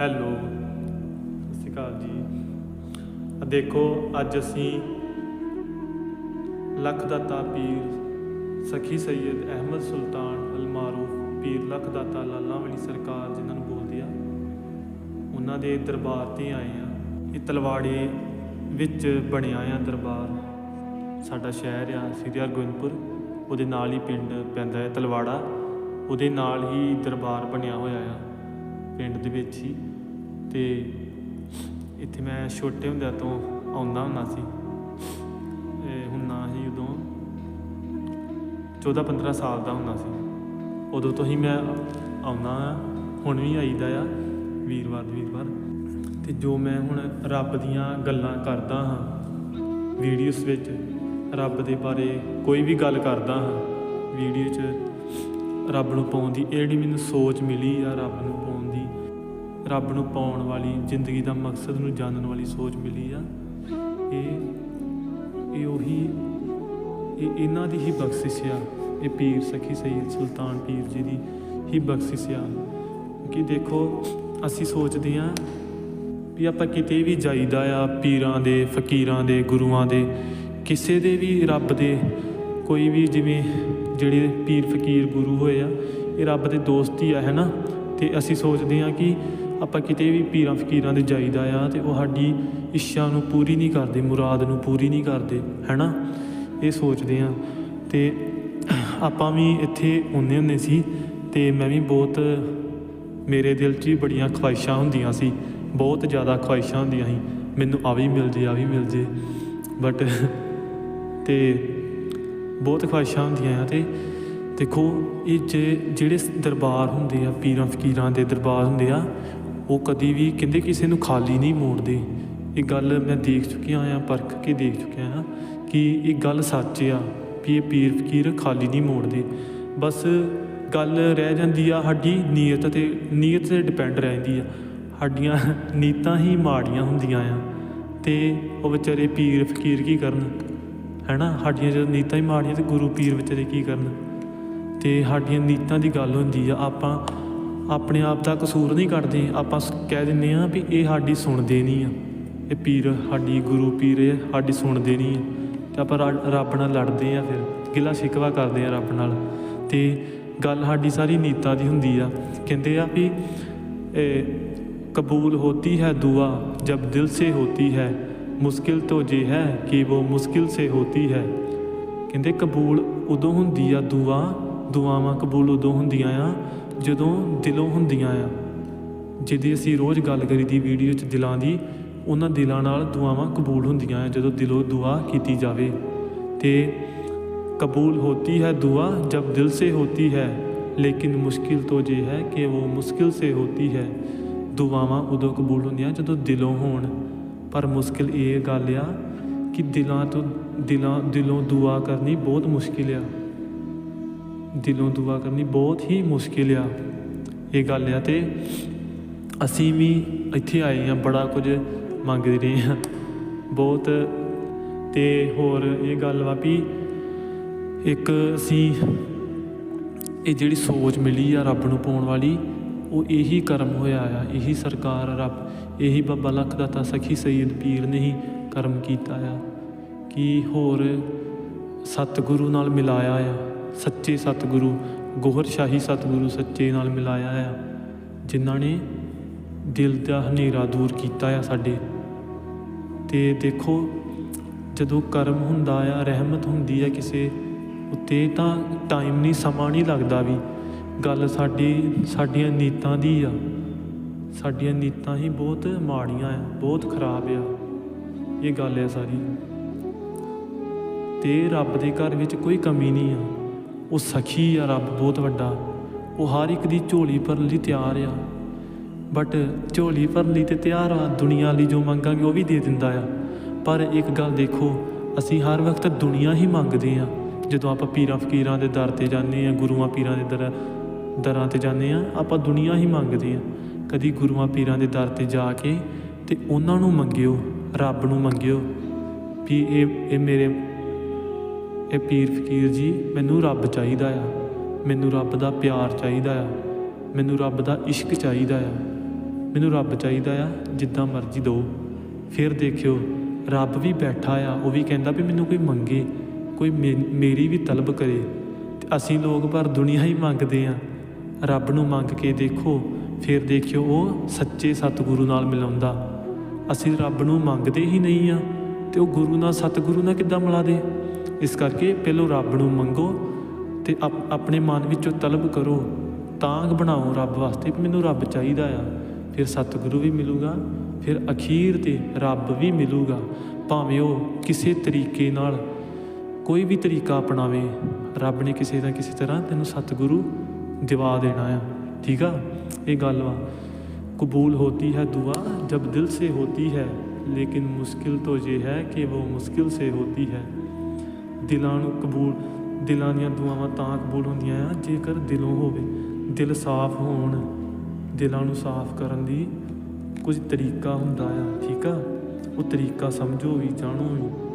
Hello, ਸਤਿ ਸ਼੍ਰੀ ਅਕਾਲ ਜੀ। ਆ ਦੇਖੋ, ਅੱਜ ਅਸੀਂ ਲੱਖ ਦਾਤਾ ਪੀਰ ਸਖੀ ਸੈਯਦ ਅਹਿਮਦ ਸੁਲਤਾਨ ਅਲਮਾਰੂਫ ਪੀਰ ਲੱਖ ਦਾਤਾ ਲਾਲਾ ਵਾਲੀ ਸਰਕਾਰ, ਜਿਨ੍ਹਾਂ ਨੂੰ ਬੋਲਦੇ ਆ, ਉਹਨਾਂ ਦੇ ਦਰਬਾਰ ਤੇ ਆਏ ਆ। ਇਹ ਤਲਵਾੜੇ ਵਿੱਚ ਬਣਿਆ ਆ ਦਰਬਾਰ। ਸਾਡਾ ਸ਼ਹਿਰ ਆ, ਸ੍ਰੀ ਹਰਗੋਬਿੰਦਪੁਰ। ਉਹਦੇ ਨਾਲ ਹੀ ਪਿੰਡ ਪੈਂਦਾ ਹੈ ਤਲਵਾੜਾ। ਉਹਦੇ ਨਾਲ ਹੀ ਦਰਬਾਰ ਬਣਿਆ ਹੋਇਆ ਆ, ਪਿੰਡ ਦੇ ਵਿੱਚ ਹੀ। ਤੇ ਇੱਥੇ ਮੈਂ ਛੋਟੇ ਹੁੰਦਿਆਂ ਤੋਂ ਆਉਂਦਾ ਹੁੰਦਾ ਸੀ। ਹੁਣ ਨਾ ਹੀ ਉਦੋਂ 14 15 ਸਾਲ ਦਾ ਹੁੰਦਾ ਸੀ। ਉਦੋਂ ਤੋਂ ਹੀ ਮੈਂ ਆਉਂਦਾ ਆ ਹੁਣ ਵੀ ਆਈਦਾ ਆ, ਵੀਰਵਾਰ ਵੀਰਵਾਰ। ਤੇ ਜੋ ਮੈਂ ਹੁਣ ਰੱਬ ਦੀਆਂ ਗੱਲਾਂ ਕਰਦਾ ਹਾਂ ਵੀਡੀਓਜ਼ ਵਿੱਚ ਰੱਬ ਦੇ ਬਾਰੇ ਕੋਈ ਵੀ ਗੱਲ ਕਰਦਾ ਹਾਂ ਵੀਡੀਓ 'ਚ ਰੱਬ ਨੂੰ ਪਾਉਣ ਦੀ, ਇਹ ਜਿਹੜੀ ਮੈਨੂੰ ਸੋਚ ਮਿਲੀ ਆ, ਰੱਬ ਨੂੰ ਪਾਉਣ ਰੱਬ ਨੂੰ ਪਾਉਣ ਵਾਲੀ ਜ਼ਿੰਦਗੀ ਦਾ ਮਕਸਦ ਨੂੰ ਜਾਣਨ ਵਾਲੀ ਸੋਚ ਮਿਲੀ ਆ। ਇਹ ਇਹ ਉਹੀ, ਇਹ ਇਹਨਾਂ ਦੀ ਹੀ ਬਖਸ਼ਿਸ਼ ਆ। ਇਹ ਪੀਰ ਸਖੀ ਸੈਯਦ ਸੁਲਤਾਨ ਪੀਰ ਜੀ ਦੀ ਹੀ ਬਖਸ਼ਿਸ਼ ਆ। ਕਿ ਦੇਖੋ, ਅਸੀਂ ਸੋਚਦੇ ਆ ਵੀ ਆਪਾਂ ਕਿਤੇ ਵੀ ਜਾਈਦਾ ਆ, ਪੀਰਾਂ ਦੇ, ਫਕੀਰਾਂ ਦੇ, ਗੁਰੂਆਂ ਦੇ, ਕਿਸੇ ਦੇ ਵੀ ਰੱਬ ਦੇ, ਕੋਈ ਵੀ ਜਿਵੇਂ ਜਿਹੜੇ ਪੀਰ, ਫਕੀਰ, ਗੁਰੂ ਹੋਏ ਆ, ਇਹ ਰੱਬ ਦੇ ਦੋਸਤ ਹੀ ਆ, ਹੈ ਨਾ? ਤੇ ਅਸੀਂ ਸੋਚਦੇ ਆ ਕਿ ਆਪਾਂ ਕਿਤੇ ਵੀ ਪੀਰਾਂ ਫਕੀਰਾਂ ਦੇ ਜਾਈਦਾ ਆ ਤੇ ਉਹ ਸਾਡੀ ਇੱਛਾ ਨੂੰ ਪੂਰੀ ਨਹੀਂ ਕਰਦੇ, ਮੁਰਾਦ ਨੂੰ ਪੂਰੀ ਨਹੀਂ ਕਰਦੇ ਹੈ ਨਾ ਇਹ ਸੋਚਦੇ ਆ। ਤੇ ਆਪਾਂ ਵੀ ਇੱਥੇ ਆਉਂਦੇ ਹੁੰਦੇ ਸੀ ਤੇ ਮੈਂ ਵੀ ਬਹੁਤ, ਮੇਰੇ ਦਿਲ 'ਚ ਵੀ ਬੜੀਆਂ ਖਵਾਇਸ਼ਾਂ ਹੁੰਦੀਆਂ ਸੀ, ਬਹੁਤ ਜ਼ਿਆਦਾ ਖਵਾਇਸ਼ਾਂ ਹੁੰਦੀਆਂ ਸੀ। ਮੈਨੂੰ ਆ ਵੀ ਮਿਲ ਜੇ, ਆ ਵੀ ਮਿਲ ਜੇ। ਬਟ ਤੇ ਬਹੁਤ ਖਵਾਇਸ਼ਾਂ ਹੁੰਦੀਆਂ ਆ ਤੇ ਦੇਖੋ, ਇਹ ਜੇ ਜਿਹੜੇ ਦਰਬਾਰ ਹੁੰਦੇ ਆ, ਪੀਰਾਂ ਫਕੀਰਾਂ ਦੇ ਦਰਬਾਰ ਹੁੰਦੇ ਆ ਉਹ ਕਦੀ ਵੀ ਕਹਿੰਦੇ ਕਿਸੇ ਨੂੰ ਖਾਲੀ ਨਹੀਂ ਮੋੜਦੇ। ਇਹ ਗੱਲ ਮੈਂ ਦੇਖ ਚੁੱਕਿਆ ਆ ਪਰਖ ਕੇ ਦੇਖ ਚੁੱਕਿਆ ਹਾਂ ਕਿ ਇਹ ਗੱਲ ਸੱਚ ਆ ਵੀ ਇਹ ਪੀਰ ਫਕੀਰ ਖਾਲੀ ਨਹੀਂ ਮੋੜਦੇ। ਬਸ ਗੱਲ ਰਹਿ ਜਾਂਦੀ ਆ, ਸਾਡੀ ਨੀਅਤ ਤੇ ਨੀਅਤ ਤੇ ਡਿਪੈਂਡ ਰਹਿੰਦੀ ਆ। ਸਾਡੀਆਂ ਨੀਤਾਂ ਹੀ ਮਾੜੀਆਂ ਹੁੰਦੀਆਂ ਆ ਤੇ ਉਹ ਵਿਚਾਰੇ ਪੀਰ ਫਕੀਰ ਕੀ ਕਰਨ? ਹੈਨਾ, ਸਾਡੀਆਂ ਜਦੋਂ ਨੀਤਾਂ ਹੀ ਮਾੜੀਆਂ ਤੇ ਗੁਰੂ ਪੀਰ ਵਿਚਾਰੇ ਕੀ ਕਰਨ? ਤੇ ਸਾਡੀਆਂ ਨੀਤਾਂ ਦੀ ਗੱਲ ਹੁੰਦੀ ਆ, ਆਪਾਂ ਆਪਣੇ ਆਪ ਦਾ ਕਸੂਰ ਨਹੀਂ ਕੱਢਦੇ। ਆਪਾਂ ਕਹਿ ਦਿੰਨੇ ਆ ਵੀ ਇਹ ਸਾਡੀ ਸੁਣਦੇ ਨਹੀਂ ਆ। ਇਹ ਪੀਰ, ਸਾਡੀ ਗੁਰੂ ਪੀਰ ਇਹ ਸਾਡੀ ਸੁਣਦੇ ਨਹੀਂ ਆ। ਤੇ ਆਪਾਂ ਰੱਬ ਨਾਲ ਲੜਦੇ ਆ ਫਿਰ। ਗਿਲਾ ਸ਼ਿਕਵਾ ਕਰਦੇ ਆ ਰੱਬ ਨਾਲ। ਤੇ ਗੱਲ ਸਾਡੀ ਸਾਰੀ ਨੀਤਾ ਦੀ ਹੁੰਦੀ ਆ। ਕਹਿੰਦੇ ਆ ਵੀ ਕਬੂਲ ਹੋਤੀ ਹੈ ਦੁਆ, ਜਬ ਦਿਲ ਸੇ ਹੋਤੀ ਹੈ। ਮੁਸ਼ਕਿਲ ਤੋਂ ਜੇ ਹੈ ਕਿ ਉਹ ਮੁਸ਼ਕਿਲ ਸੇ ਹੋਤੀ ਹੈ। ਕਹਿੰਦੇ ਕਬੂਲ ਉਦੋਂ ਹੁੰਦੀ ਆ ਦੁਆ। ਦੁਆਵਾਂ ਕਬੂਲ ਉਦੋਂ ਹੁੰਦੀਆਂ ਆ ਜਦੋਂ ਦਿਲੋਂ ਹੁੰਦੀਆਂ ਆ, ਜਿਹਦੀ ਅਸੀਂ ਰੋਜ਼ ਗੱਲ ਕਰੀ ਦੀ ਵੀਡੀਓ 'ਚ ਦਿਲਾਂ ਦੀ, ਉਹਨਾਂ ਦਿਲਾਂ ਨਾਲ ਦੁਆਵਾਂ ਕਬੂਲ ਹੁੰਦੀਆਂ ਆ, ਜਦੋਂ ਦਿਲੋਂ ਦੁਆ ਕੀਤੀ ਜਾਵੇ। ਤੇ ਕਬੂਲ ਹੋਤੀ ਹੈ ਦੁਆ ਜਦ ਦਿਲ ਸੇ ਹੋਤੀ ਹੈ, ਲੇਕਿਨ ਮੁਸ਼ਕਿਲ ਤੋਂ ਜੇ ਹੈ ਕਿ ਉਹ ਮੁਸ਼ਕਿਲ ਸੇ ਹੋਤੀ ਹੈ। ਦੁਆਵਾਂ ਉਦੋਂ ਕਬੂਲ ਹੁੰਦੀਆਂ ਜਦੋਂ ਦਿਲੋਂ ਹੋਣ। ਪਰ ਮੁਸ਼ਕਿਲ ਇਹ ਗੱਲ ਆ ਕਿ ਦਿਲਾਂ ਤੋਂ, ਦਿਲਾਂ, ਦਿਲੋਂ ਦੁਆ ਕਰਨੀ ਬਹੁਤ ਮੁਸ਼ਕਿਲ ਆ। ਦਿਲੋਂ ਦੁਆ ਕਰਨੀ ਬਹੁਤ ਹੀ ਮੁਸ਼ਕਿਲ ਆ, ਇਹ ਗੱਲ ਆ ਤੇ ਅਸੀਂ ਵੀ ਇੱਥੇ ਆਏ ਆ ਬੜਾ ਕੁਝ ਮੰਗਦੇ ਰਹੇ ਆ ਬਹੁਤ ਤੇ ਹੋਰ ਇਹ ਗੱਲ ਵਾ ਵੀ ਇੱਕ ਅਸੀਂ ਇਹ ਜਿਹੜੀ ਸੋਚ ਮਿਲੀ ਆ ਰੱਬ ਨੂੰ ਪਾਉਣ ਵਾਲੀ, ਉਹ ਇਹੀ ਕਰਮ ਹੋਇਆ ਆ, ਇਹੀ ਸਰਕਾਰ ਰੱਬ, ਇਹੀ ਬਾਬਾ ਲੱਖ ਦਾਤਾ ਸਖੀ ਸੈਯਦ ਪੀਰ ਨੇ ਹੀ ਕਰਮ ਕੀਤਾ ਆ, ਕਿ ਹੋਰ ਸਤਿਗੁਰੂ ਨਾਲ ਮਿਲਾਇਆ ਆ। ਸੱਚੇ ਸਤਿਗੁਰੂ ਗੋਹਰ ਸ਼ਾਹੀ ਸਤਿਗੁਰੂ ਸੱਚੇ ਨਾਲ ਮਿਲਾਇਆ ਆ, ਜਿਨ੍ਹਾਂ ਨੇ ਦਿਲ ਦਾ ਹਨੇਰਾ ਦੂਰ ਕੀਤਾ ਆ ਸਾਡੇ। ਤੇ ਦੇਖੋ, ਜਦੋਂ ਕਰਮ ਹੁੰਦਾ ਆ, ਰਹਿਮਤ ਹੁੰਦੀ ਆ ਕਿਸੇ ਉੱਤੇ, ਤਾਂ ਟਾਈਮ ਨਹੀਂ, ਸਮਾਂ ਨਹੀਂ ਲੱਗਦਾ ਵੀ। ਗੱਲ ਸਾਡੀ, ਸਾਡੀਆਂ ਨੀਤਾਂ ਦੀ ਆ। ਸਾਡੀਆਂ ਨੀਤਾਂ ਹੀ ਬਹੁਤ ਮਾੜੀਆਂ ਆ, ਬਹੁਤ ਖਰਾਬ ਆ। ਇਹ ਗੱਲ ਆ ਸਾਰੀ। ਤੇ ਰੱਬ ਦੇ ਘਰ ਵਿੱਚ ਕੋਈ ਕਮੀ ਨਹੀਂ ਆ। ਉਹ ਸਖੀ ਆ ਰੱਬ ਬਹੁਤ ਵੱਡਾ। ਉਹ ਹਰ ਇੱਕ ਦੀ ਝੋਲੀ ਭਰਨ ਲਈ ਤਿਆਰ ਆ। ਬਟ ਝੋਲੀ ਭਰਨ ਲਈ ਤੇ ਤਿਆਰ ਆ, ਦੁਨੀਆ ਲਈ ਜੋ ਮੰਗਾਂਗੇ ਉਹ ਵੀ ਦੇ ਦਿੰਦਾ ਆ। ਪਰ ਇੱਕ ਗੱਲ ਦੇਖੋ, ਅਸੀਂ ਹਰ ਵਕਤ ਦੁਨੀਆ ਹੀ ਮੰਗਦੇ ਆ। ਜਦੋਂ ਆਪਾਂ ਪੀਰਾਂ ਫਕੀਰਾਂ ਦੇ ਦਰ ਤੇ ਜਾਂਦੇ ਆ, ਗੁਰੂਆਂ ਪੀਰਾਂ ਦੇ ਦਰ, ਦਰਾਂ ਤੇ ਜਾਂਦੇ ਆ, ਆਪਾਂ ਦੁਨੀਆ ਹੀ ਮੰਗਦੇ ਆ। ਕਦੀ ਗੁਰੂਆਂ ਪੀਰਾਂ ਦੇ ਦਰ ਤੇ ਜਾ ਕੇ ਤੇ ਉਹਨਾਂ ਨੂੰ ਮੰਗਿਓ, ਰੱਬ ਨੂੰ ਮੰਗਿਓ ਵੀ ਇਹ ਇਹ ਮੇਰੇ ਇਹ ਪੀਰ ਫਕੀਰ ਜੀ, ਮੈਨੂੰ ਰੱਬ ਚਾਹੀਦਾ ਆ। ਮੈਨੂੰ ਰੱਬ ਦਾ ਪਿਆਰ ਚਾਹੀਦਾ ਆ। ਮੈਨੂੰ ਰੱਬ ਦਾ ਇਸ਼ਕ ਚਾਹੀਦਾ ਆ। ਮੈਨੂੰ ਰੱਬ ਚਾਹੀਦਾ ਆ, ਜਿੱਦਾਂ ਮਰਜ਼ੀ ਦਿਓ ਫਿਰ ਦੇਖਿਓ, ਰੱਬ ਵੀ ਬੈਠਾ ਆ, ਉਹ ਵੀ ਕਹਿੰਦਾ ਵੀ ਮੈਨੂੰ ਕੋਈ ਮੰਗੇ, ਕੋਈ ਮੇ- ਮੇਰੀ ਵੀ ਤਲਬ ਕਰੇ। ਤੇ ਅਸੀਂ ਲੋਕ ਪਰ ਦੁਨੀਆ ਹੀ ਮੰਗਦੇ ਆ। ਰੱਬ ਨੂੰ ਮੰਗ ਕੇ ਦੇਖੋ, ਫਿਰ ਦੇਖਿਓ ਉਹ ਸੱਚੇ ਸਤਿਗੁਰੂ ਨਾਲ ਮਿਲਾਉਂਦਾ। ਅਸੀਂ ਰੱਬ ਨੂੰ ਮੰਗਦੇ ਹੀ ਨਹੀਂ ਆ, ਤੇ ਉਹ ਗੁਰੂ ਨਾਲ ਸਤਿਗੁਰੂ ਨਾਲ ਕਿੱਦਾਂ ਮਿਲਾ ਦੇ ਇਸ ਕਰਕੇ ਪਹਿਲੋਂ ਰੱਬ ਨੂੰ ਮੰਗੋ ਤੇ ਆਪਣੇ ਮਨ ਵਿੱਚੋਂ ਤਲਬ ਕਰੋ, ਤਾਂਗ ਬਣਾਓ ਰੱਬ ਵਾਸਤੇ ਮੈਨੂੰ ਰੱਬ ਚਾਹੀਦਾ ਆ। ਫਿਰ ਸਤਿਗੁਰੂ ਵੀ ਮਿਲੂਗਾ, ਫਿਰ ਅਖੀਰ ਤੇ ਰੱਬ ਵੀ ਮਿਲੂਗਾ। ਭਾਵੇਂ ਉਹ ਕਿਸੇ ਤਰੀਕੇ ਨਾਲ ਕੋਈ ਵੀ ਤਰੀਕਾ ਅਪਣਾਵੇ, ਰੱਬ ਨੇ ਕਿਸੇ ਨਾ ਕਿਸੇ ਤਰ੍ਹਾਂ ਤੈਨੂੰ ਸਤਿਗੁਰੂ ਦਿਵਾ ਦੇਣਾ ਆ। ਠੀਕ ਆ? ਇਹ ਗੱਲ ਵਾ। ਕਬੂਲ ਹੋਤੀ ਹੈ ਦੁਆ, ਜਬ ਦਿਲ ਸੇ ਹੋਤੀ ਹੈ, ਲੇਕਿਨ ਮੁਸ਼ਕਿਲ ਤੋਂ ਇਹ ਹੈ ਕਿ ਉਹ ਮੁਸ਼ਕਿਲ ਸੇ ਹੋਤੀ ਹੈ। ਦਿਲਾਂ ਨੂੰ ਕਬੂਲ, ਦਿਲਾਂ ਦੀਆਂ ਦੁਆਵਾਂ ਤਾਂ ਕਬੂਲ ਹੁੰਦੀਆਂ ਆ, ਜੇਕਰ ਦਿਲੋਂ ਹੋਵੇ। ਦਿਲ ਸਾਫ਼ ਹੋਣ, ਦਿਲਾਂ ਨੂੰ ਸਾਫ਼ ਕਰਨ ਦੀ ਕੁਝ ਤਰੀਕਾ ਹੁੰਦਾ ਆ, ਠੀਕ ਆ? ਉਹ ਤਰੀਕਾ ਸਮਝੋ ਵੀ, ਜਾਣੋ ਵੀ।